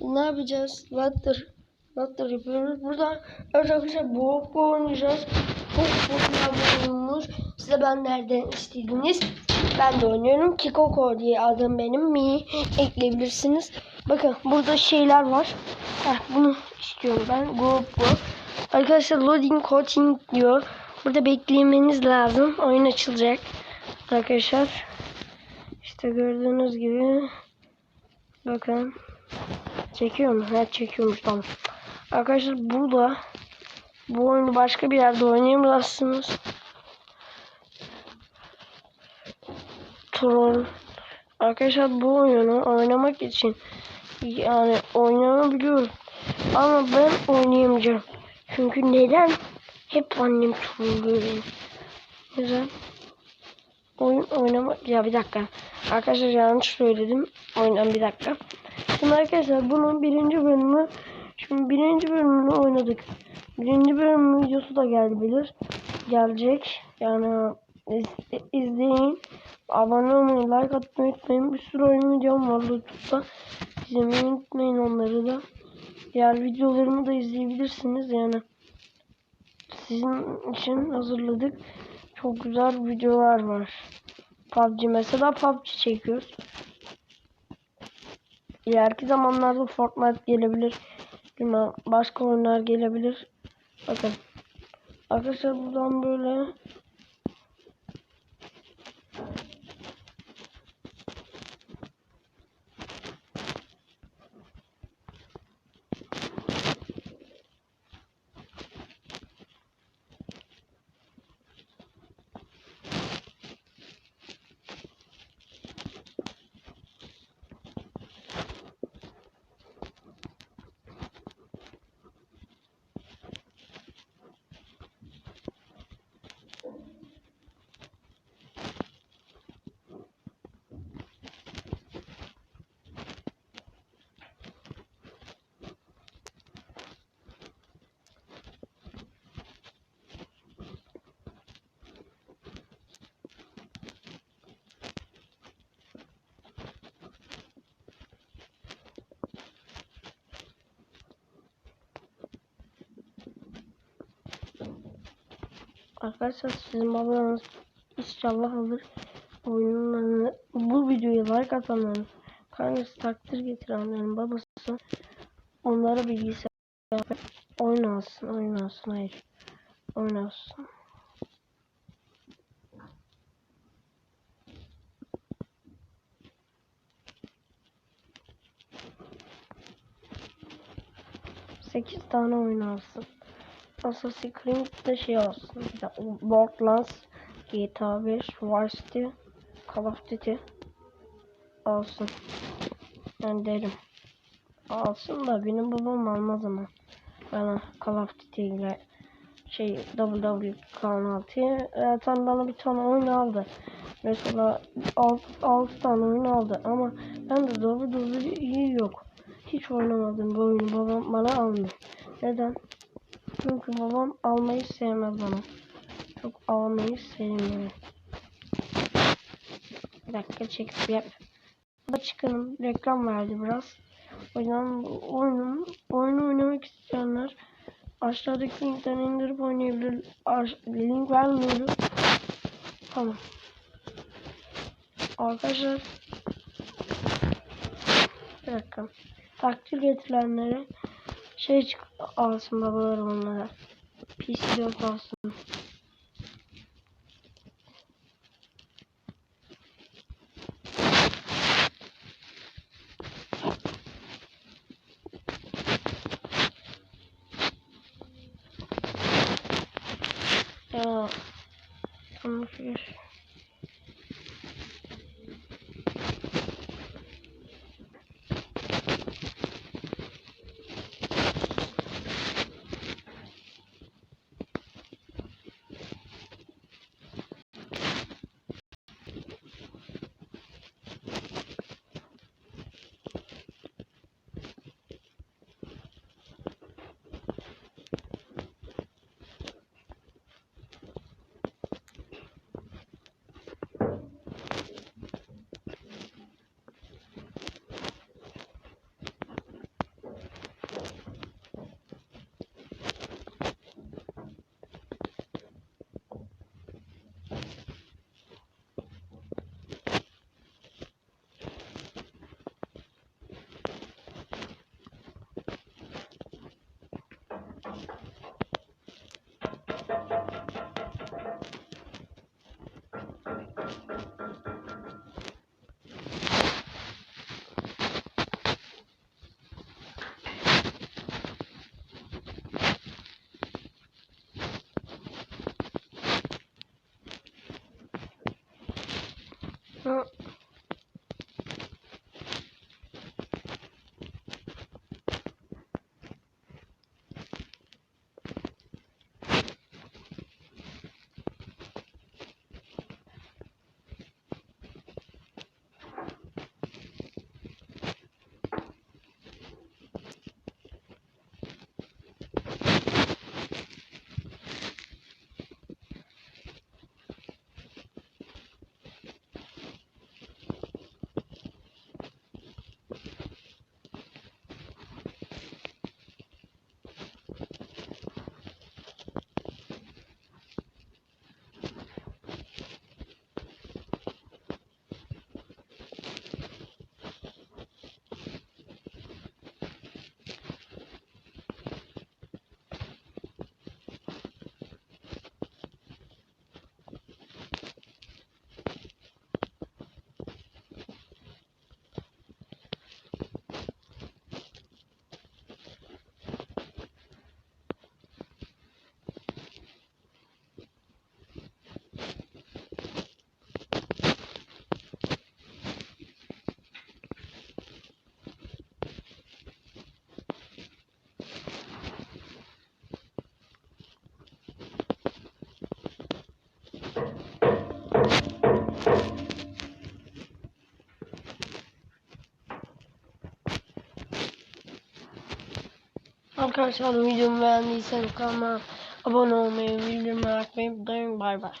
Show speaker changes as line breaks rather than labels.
Ne yapacağız? Water. Water yapıyoruz. Burada arkadaşlar bu oynayacağız. Çok bir oyunmuş. Size ben nereden istediniz? Ben de oynuyorum. Kikoko diye adım benim. Mi ekleyebilirsiniz. Bakın burada şeyler var. Heh, bunu istiyorum ben. Bu. Arkadaşlar loading coaching diyor. Burada beklemeniz lazım. Oyun açılacak. Arkadaşlar. İşte gördüğünüz gibi. Bakın. Çekiyor mu? Evet çekiyormuş tamam. Arkadaşlar burada bu oyunu başka bir yerde oynayamazsınız. Troll. Arkadaşlar bu oyunu oynamak için yani oynayabiliyorum. Ama ben oynayamayacağım. Çünkü neden? Hep annem trollüyor beni. Neden? Oyun oynamak... Ya bir dakika. Arkadaşlar yanlış söyledim. Oynan bir dakika. Şimdi arkadaşlar bunun birinci bölümü Şimdi birinci bölümünü oynadık. Birinci bölüm videosu da gelebilir. Gelecek. Yani iz, izleyin. Abone olmayı, like atmayı unutmayın. Bir sürü oyun videom var YouTube'da. İzlemeyi unutmayın onları da. Diğer videolarımı da izleyebilirsiniz. Yani sizin için hazırladık. Çok güzel videolar var. PUBG mesela PUBG çekiyoruz. İleriki zamanlarda Fortnite gelebilir. Bilmem başka oyunlar gelebilir. Bakın. Arkadaşlar buradan böyle Arkadaşlar sizin babanız inşallah alır. Oyunlarını bu videoya like atanların kankası takdir getirenlerin babası onlara bilgisayar oyun alsın hayır oyun alsın. Sekiz tane oyun alsın. Assassin's Creed de şey olsun. De Borderlands, GTA 5, Vice City, Call of Duty olsun. Ben derim. Alsın da benim babam almaz ama. Bana Call of Duty ile şey WWE kanaltı zaten bana bir tane oyun aldı. Mesela 6 tane oyun aldı ama ben de WWE yok. Hiç oynamadım bu oyunu babam bana almıyor. Neden? Çünkü babam almayı sevmez bana. Çok almayı sevmiyor. Bir dakika çekip yap. Da çıkalım. Reklam verdi biraz. O yüzden oyunun, oyunu oynamak isteyenler aşağıdaki linkten indirip oynayabilir. Aş link vermiyorum. Tamam. Arkadaşlar bir dakika. Takdir getirilenlere şey çık alsın babalar onlara. PC4 alsın. Ya. Tamam. Arkadaşlar videomu beğendiyseniz kanalıma abone olmayı, bildirimleri açmayı unutmayın. Bay bay.